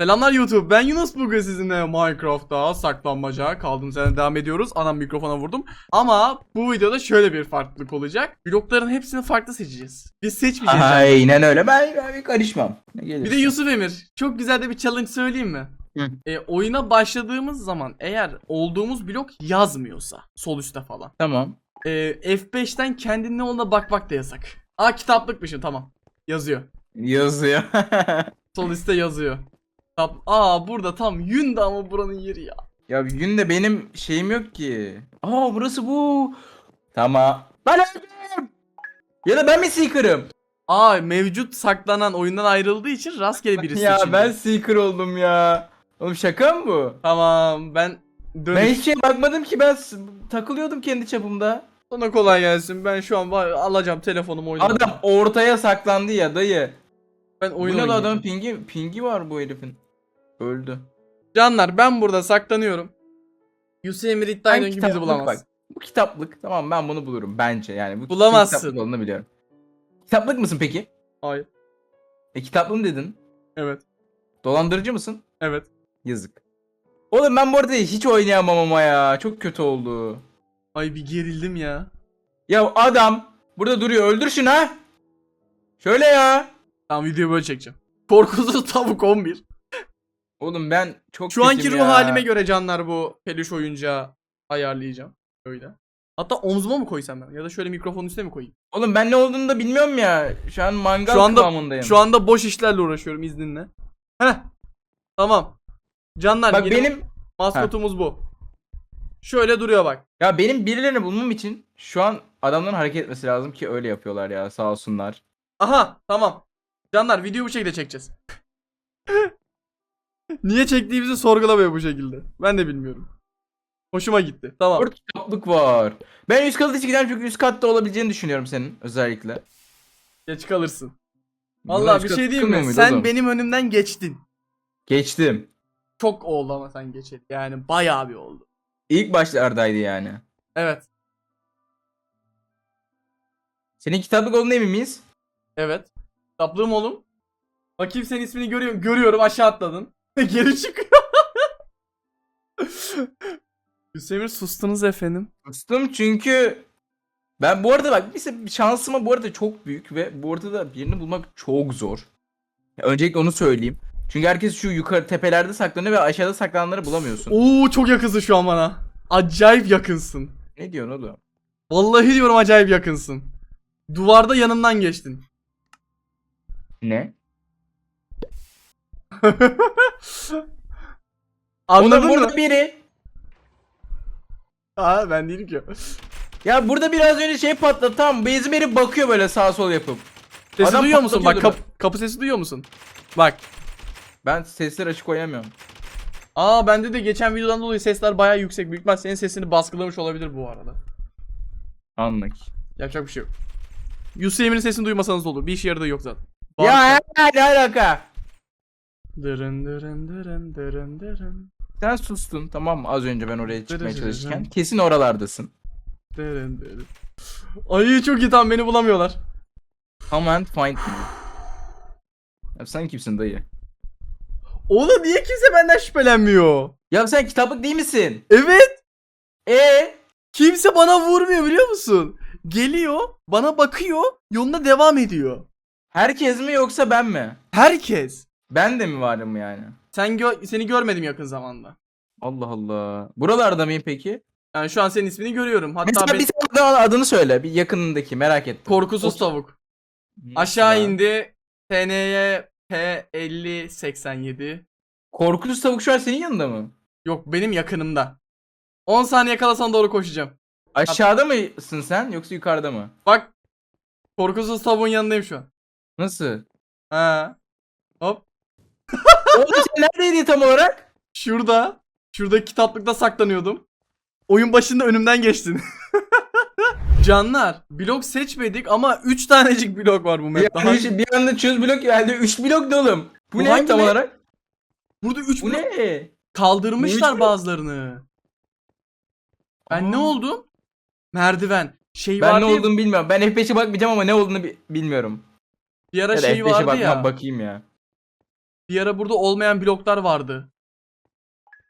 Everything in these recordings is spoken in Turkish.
Selamlar YouTube. Ben Yunus bugün sizinle Minecraft'ta saklanmaca kaldım. Sen devam ediyoruz. Anam mikrofona vurdum. Ama bu videoda şöyle bir farklılık olacak. Blokların hepsini farklı seçeceğiz. Biz seçmeyeceğiz. Aynen öyle. Ben, ben bir karışmam. Ne Bir de Yusuf Emir. Çok güzel de bir challenge söyleyeyim mi? Hı. E, oyuna başladığımız zaman eğer olduğumuz blok yazmıyorsa sol üstte falan. Tamam. E, F5'ten kendinin ne olduğuna bakmak da yasak. Aa kitaplıkmışım tamam. Yazıyor. Yazıyor. Sol üstte yazıyor. Aa burada tam yün de ama buranın yeri ya. ya gün de benim şeyim yok ki. Aa burası bu. Tamam. Ben öldüm. Ya da ben mi Seeker'ım? Aa mevcut saklanan oyundan ayrıldığı için rastgele birisi ya seçildi. ben Seeker oldum ya. Oğlum şaka mı bu? Tamam ben dönüş. Ben hiç şeye bakmadım ki ben s- takılıyordum kendi çapımda. Sana kolay gelsin. Ben şu an var- alacağım telefonumu oynayacağım. Adam ortaya saklandı ya dayı. ben Bu oyun ne lan oynayacağım. adamın pingi, pingi var bu herifin. Öldü. Canlar ben burada saklanıyorum. Yusuf Emir iddia ediyor ki bizi bulamaz. bak. Bu kitaplık tamam ben bunu bulurum bence yani. Bu Bulamazsın. Kitaplık olduğunu biliyorum. Kitaplık mısın peki? Hayır. E kitaplı mı dedin? Evet. Dolandırıcı mısın? Evet. Yazık. Oğlum ben bu arada hiç oynayamam ama ya. Çok kötü oldu. Ay bir gerildim ya. Ya adam burada duruyor. Öldür şunu ha. Şöyle ya. Tamam videoyu böyle çekeceğim. Korkusuz tavuk 11. Oğlum ben çok Şu anki ruh ya. halime göre canlar bu peluş oyuncağı ayarlayacağım. Öyle. Hatta omzuma mı koysam ben? Ya da şöyle mikrofonun üstüne mi koyayım? Oğlum ben ne olduğunu da bilmiyorum ya. Şu an mangal Şu anda kıvamındayım. şu anda boş işlerle uğraşıyorum izninle. Heh. Tamam. Canlar Bak benim maskotumuz bu. Şöyle duruyor bak. ya benim birilerini bulmam için şu an adamların hareket etmesi lazım ki öyle yapıyorlar ya sağ olsunlar. Aha tamam. Canlar videoyu bu şekilde çekeceğiz. Niye çektiğimizi sorgulamıyor bu şekilde. Ben de bilmiyorum. Hoşuma gitti. Tamam. Orada kitaplık var. Ben üst kata çıkacağım çünkü üst katta olabileceğini düşünüyorum senin özellikle. Geç kalırsın. Vallahi bir şey diyeyim mi? Sen benim önümden geçtin. Geçtim. Çok oldu ama sen geçeli. Yani bayağı bir oldu. İlk başlardaydı yani. Evet. Senin kitaplık olduğuna emin miyiz? Evet. Kitaplığım oğlum. Bakayım senin ismini görüyorum. Görüyorum aşağı atladın. Geri çıkıyor. Hüseyin sustunuz efendim. Sustum çünkü ben bu arada bak mesela şansıma bu arada çok büyük ve bu arada da birini bulmak çok zor. Ya öncelikle onu söyleyeyim. Çünkü herkes şu yukarı tepelerde saklanıyor ve aşağıda saklananları bulamıyorsun. Oo çok yakınsın şu an bana. Acayip yakınsın. Ne diyorsun oğlum? Vallahi diyorum acayip yakınsın. Duvarda yanımdan geçtin. Ne? Anladın Oğlum mı? burada biri. Aa ben değilim ki. Ya burada biraz önce şey patladı tamam. Bizim herif bakıyor böyle sağ sol yapıp. Sesi Adam duyuyor musun? Bak patlatıyordu kap- kapı sesi duyuyor musun? Bak. Ben sesleri açık koyamıyorum. Aa bende de geçen videodan dolayı sesler bayağı yüksek. Büyük ihtimal senin sesini baskılamış olabilir bu arada. Anlık. Yapacak bir şey yok. Yusuf Emir'in sesini duymasanız da olur. Bir işe yaradığı yok zaten. Ya ne alaka? Dırın dırın dırın dırın dırın. Sen sustun tamam mı? Az önce ben oraya çıkmaya Dırı dırı çalışırken. dırı. Kesin oralardasın. Dırın dırın. Ay çok iyi tamam beni bulamıyorlar. Come and find me. Ya sen kimsin dayı? Oğlum niye kimse benden şüphelenmiyor? Ya sen kitaplık değil misin? Evet. E Kimse bana vurmuyor biliyor musun? Geliyor, bana bakıyor, yoluna devam ediyor. herkes mi yoksa ben mi? Herkes. Ben de mi varım yani? Sen gö- seni görmedim yakın zamanda. Allah Allah. Buralarda mıyım peki? Yani şu an senin ismini görüyorum. Hatta Mesela ben bir tane adını söyle. Bir yakınındaki merak ettim. korkusuz tavuk. Neyse Aşağı ya. indi. TN'ye P5087. Korkusuz tavuk şu an senin yanında mı? Yok benim yakınımda. 10 saniye kala sana doğru koşacağım. Aşağıda mısın sen yoksa yukarıda mı? Bak. Korkusuz tavuğun yanındayım şu an. Nasıl? Ha. Oğlum sen neredeydin tam olarak? Şurada. Şurada kitaplıkta saklanıyordum. Oyun başında önümden geçtin. Canlar, blok seçmedik ama 3 tanecik blok var bu map'te. Hangi- anda, bir anda çöz blok geldi. 3 blok ne oğlum? Bu, Bu ne hangi tam map? olarak? Burada 3 Bu blok ne? kaldırmışlar Bu üç blok? bazılarını. Ben ne Aa. oldum? Merdiven. Şey Ben vardı ne ya, olduğunu bilmiyorum. Ben F5'e bakmayacağım ama ne olduğunu bi- bilmiyorum. bir ara Ya da şey F5'e vardı bakmam ya. bakayım ya. Bir ara burada olmayan bloklar vardı.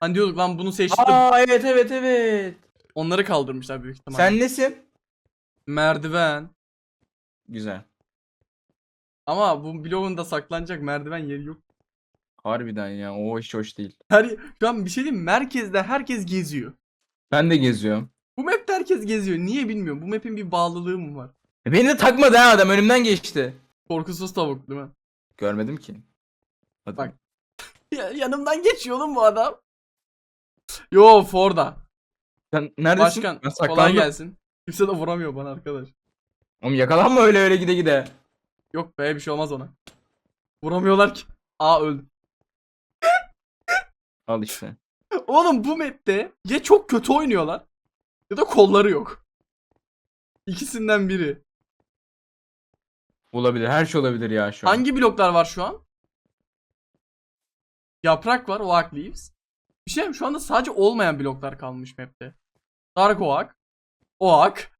Hani diyorduk lan bunu seçtim. Aa evet evet evet. Onları kaldırmışlar büyük ihtimalle. Sen nesin? Merdiven. Güzel. Ama bu bloğun da saklanacak merdiven yeri yok. Harbiden ya o hiç hoş değil. Her, şu an bir şey diyeyim mi? Merkezde herkes geziyor. Ben de geziyorum. Bu map'te herkes geziyor. Niye bilmiyorum. Bu map'in bir bağlılığı mı var? E, Beni de takmadı ha adam önümden geçti. Korkusuz tavuk değil mi? Görmedim ki. Hadi. Bak. Ya, yanımdan geçiyor oğlum bu adam. Yo Ford'a. Sen neredesin? Başkan Ben kolay gelsin. Kimse de vuramıyor bana arkadaş. Oğlum yakalanma öyle öyle gide gide. Yok be bir şey olmaz ona. Vuramıyorlar ki. Aa öldü. Al işte. Oğlum bu map'te ya çok kötü oynuyorlar ya da kolları yok. İkisinden biri. Olabilir. Her şey olabilir ya şu an. Hangi bloklar var şu an? Yaprak var, Oak Leaves. Bir şey mi? Şu anda sadece olmayan bloklar kalmış map'te. Dark Oak, Oak.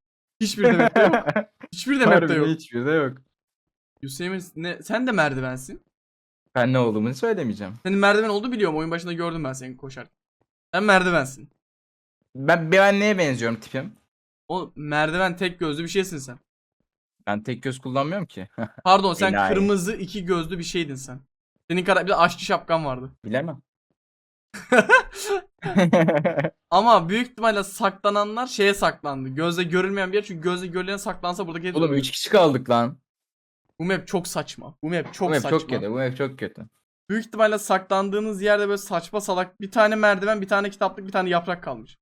Hiçbir de map'te yok. Hiçbir de map'te yok. Hiçbir de yok. Hüseyin ne, sen de merdivensin. Ben ne olduğumu söylemeyeceğim. Senin merdiven olduğu biliyorum. Oyun başında gördüm ben seni koşarken. Sen merdivensin. Ben, ben neye benziyorum tipim? O merdiven tek gözlü bir şeysin sen. Ben tek göz kullanmıyorum ki. Pardon sen Enayi. kırmızı iki gözlü bir şeydin sen. Senin kara bir de aşçı şapkan vardı. Bilemem. Ama büyük ihtimalle saklananlar şeye saklandı. Gözle görülmeyen bir yer çünkü gözle görülen saklansa buradaki hep Oğlum 3 kişi kaldık lan. Bu map çok saçma. Bu map çok bu map saçma. çok kötü. Bu map çok kötü. Büyük ihtimalle saklandığınız yerde böyle saçma salak bir tane merdiven, bir tane kitaplık, bir tane yaprak kalmış.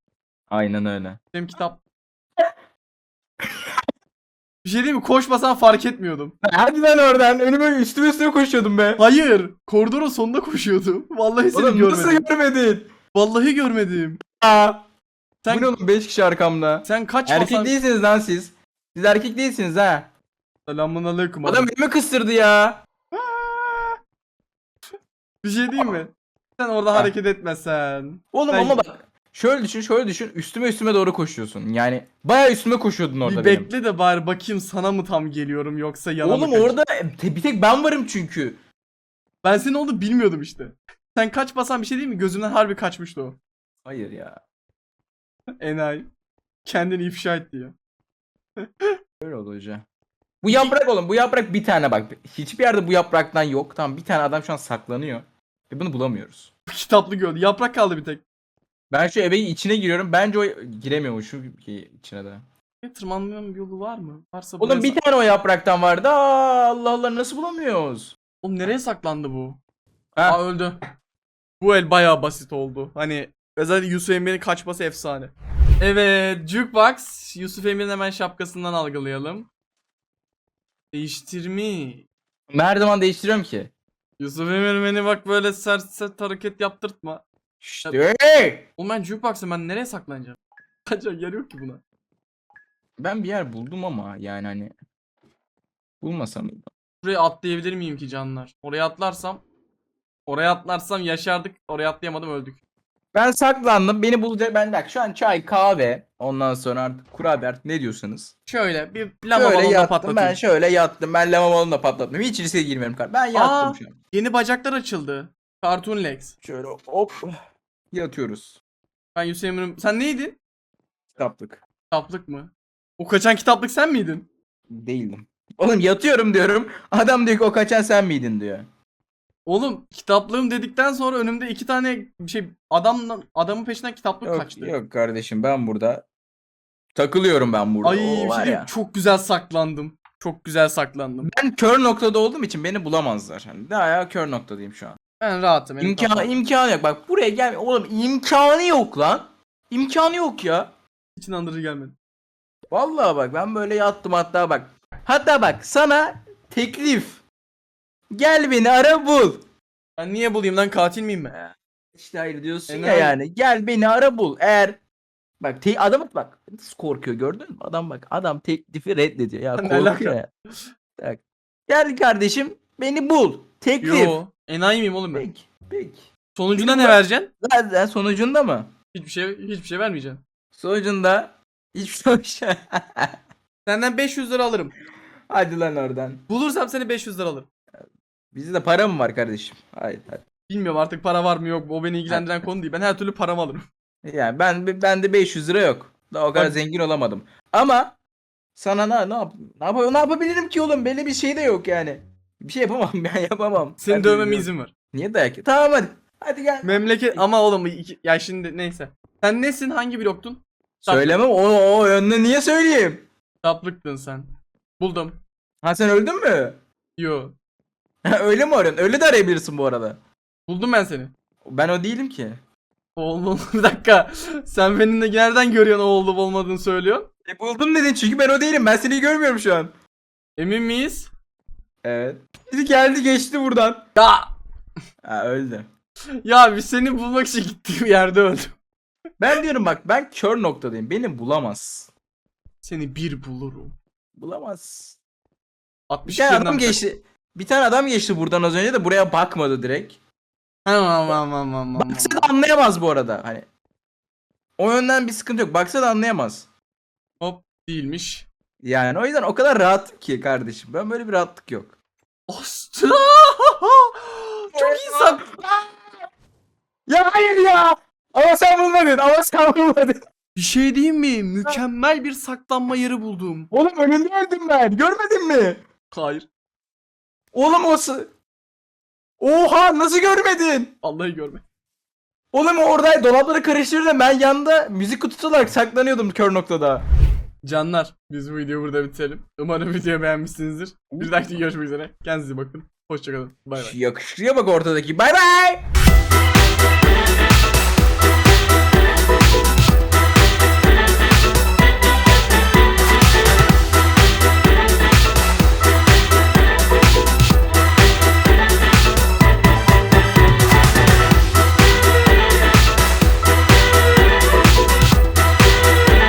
Aynen öyle. Benim kitap. Bir şey değil mi? Koşmasan fark etmiyordum. Hadi lan oradan. Önüme üstüme üstüme koşuyordum be. Hayır. Koridorun sonunda koşuyordum. Vallahi seni Oğlum görmedim. nasıl görmedin? Vallahi görmedim. Aa. Sen Bu ne oğlum 5 kişi arkamda. sen kaç Erkek değilsiniz lan siz. Siz erkek değilsiniz ha. Selamun aleyküm. Adam abi. elime kıstırdı ya. Bir şey diyeyim mi? Sen orada Ha. hareket etmesen. Oğlum Ben- ama bak. Şöyle düşün şöyle düşün. Üstüme üstüme doğru koşuyorsun. Yani bayağı üstüme koşuyordun orada bir benim. bekle de bari bakayım sana mı tam geliyorum yoksa yana mı Oğlum kaç- orada te- bir tek ben varım çünkü. Ben senin olduğunu bilmiyordum işte. Sen kaç basan bir şey değil mi? Gözümden harbi kaçmıştı o. Hayır ya. Enayi. Kendini ifşa etti ya. Öyle oldu hoca. Bu yaprak oğlum bu yaprak bir tane bak. Hiçbir yerde bu yapraktan yok. Tamam bir tane adam şu an saklanıyor. Ve bunu bulamıyoruz. Kitaplı gördü. Yaprak kaldı bir tek. Ben şu ebeğin içine giriyorum. Bence o giremiyormuş şu içine de. Tırmanmanın yolu var mı? Varsa Oğlum bir tane o yapraktan vardı. Aa, Allah Allah nasıl bulamıyoruz? Oğlum nereye saklandı bu? Ha. Aa öldü. Bu el bayağı basit oldu. Hani özellikle Yusuf Emre'nin kaçması efsane. Evet, Jukebox. Yusuf Emre'nin hemen şapkasından algılayalım. Değiştirme. Merdiven değiştiriyorum ki. Yusuf Emre beni bak böyle sert sert hareket yaptırtma. İşte. Oğlum ben Jukebox'ım ben nereye saklanacağım? Kaçacak yer yok ki buna. Ben bir yer buldum ama yani hani. Bulmasam mıydım? Buraya atlayabilir miyim ki canlar? Oraya atlarsam Oraya atlarsam yaşardık. Oraya atlayamadım öldük. Ben saklandım. Beni bulacak. Ben bak şu an çay, kahve. Ondan sonra artık kurabiye artık ne diyorsanız. Şöyle bir lama Şöyle balonla yattım. patlatayım. Ben şöyle yattım. Ben lama balonla patlatmıyorum. Hiç riske girmiyorum. kar- Ben yattım Aa. şu an. Yeni bacaklar açıldı. Cartoon Legs. Şöyle hop. Yatıyoruz. Ben Yusuf Emre'nin... Sen neydin? Kitaplık. Kitaplık mı? O kaçan kitaplık sen miydin? Değildim. Oğlum yatıyorum diyorum. Adam diyor ki o kaçan sen miydin diyor. Oğlum kitaplığım dedikten sonra önümde iki tane şey adamla adamın peşinden kitaplık Yok, kaçtı. yok kardeşim ben burada takılıyorum ben burada. Ay bir şey diyeyim, ya. çok güzel saklandım. Çok güzel saklandım. Ben kör noktada olduğum için beni bulamazlar. Hani daha ya kör noktadayım şu an. Ben rahatım. benim İmkanı, kafam- imkanı yok. Bak buraya gel. Oğlum imkanı yok lan. İmkanı yok ya. Hiç inandırıcı gelmedi. Vallahi bak ben böyle yattım hatta bak. Hatta bak sana teklif. Gel beni ara bul. Ben niye bulayım lan katil miyim ben? İşte hayır diyorsun E ya ne- yani. Gel beni ara bul. Eğer bak te- adam bak nasıl korkuyor gördün mü? Adam bak adam teklifi reddediyor. Ya Ne korkuyor alaka? ya. Bak. Gel kardeşim beni bul. Teklif. Yo. Enayi miyim oğlum ben? Peki. Peki. Sonucunda ne vereceksin? Zaten sonucunda mı? Hiçbir şey hiçbir şey vermeyeceksin. Sonucunda hiçbir şey. Senden 500 lira alırım. Hadi lan oradan. Bulursam seni 500 lira alırım. Bizde para mı var kardeşim? Hayır. hayır. Bilmiyorum artık para var mı yok mu o beni ilgilendiren konu değil. Ben her türlü paramı alırım. Yani ben bende 500 lira yok. Daha o kadar Bak- zengin olamadım. Ama sana ne ne yap ne, yap ne yapabilirim ki oğlum? Belli bir şey de yok yani. Bir şey yapamam ben yapamam. Senin Hadi dövmeme izin var. Niye dayak? ye- Tamam hadi. Hadi gel. Memleket ama oğlum iki- ya şimdi neyse. Sen nesin hangi bloktun? Söylemem o o yönünü niye söyleyeyim? Taplıktın sen. Buldum. Ha sen öldün mü? Yo. Öyle mi arıyorsun? Öyle de arayabilirsin bu arada. Buldum ben seni. Ben o değilim ki. Oğlum bir dakika. Sen beni de nereden görüyorsun o olup olmadığını söylüyorsun? E buldum dedin çünkü ben o değilim. Ben seni görmüyorum şu an. Emin miyiz? Evet. Biri geldi geçti buradan. Ya. Ha öldü. Ya biz seni bulmak için gittiğim yerde öldüm. Ben diyorum bak ben kör noktadayım. Beni bulamaz. Seni bir bulurum. Bulamaz. Bir 60 tane yerinden adam geçti. Bir tane adam geçti buradan az önce de buraya bakmadı direkt. Aman aman aman aman. Baksa da anlayamaz bu arada. Hani o yönden bir sıkıntı yok. Baksa da anlayamaz. Hop değilmiş. Yani o yüzden o kadar rahat ki kardeşim. Ben böyle bir rahatlık yok. Astra! Çok iyi sak. Ya hayır ya. Ama sen bulmadın. Ama sen bulmadın. Bir şey diyeyim mi? Mükemmel bir saklanma yeri buldum. Oğlum önünde öldüm ben. Görmedin mi? Hayır. Oğlum o Oha nasıl görmedin? Allah'ı görme. Oğlum orada dolapları karıştırırken ben yanda müzik kutusu olarak saklanıyordum kör noktada. Canlar biz bu videoyu burada bitirelim. Umarım videoyu beğenmişsinizdir. Bir dahaki görüşmek üzere. Kendinize bakın. Hoşçakalın. Bay bay. Yakışıklıya bak ortadaki. Bay bay.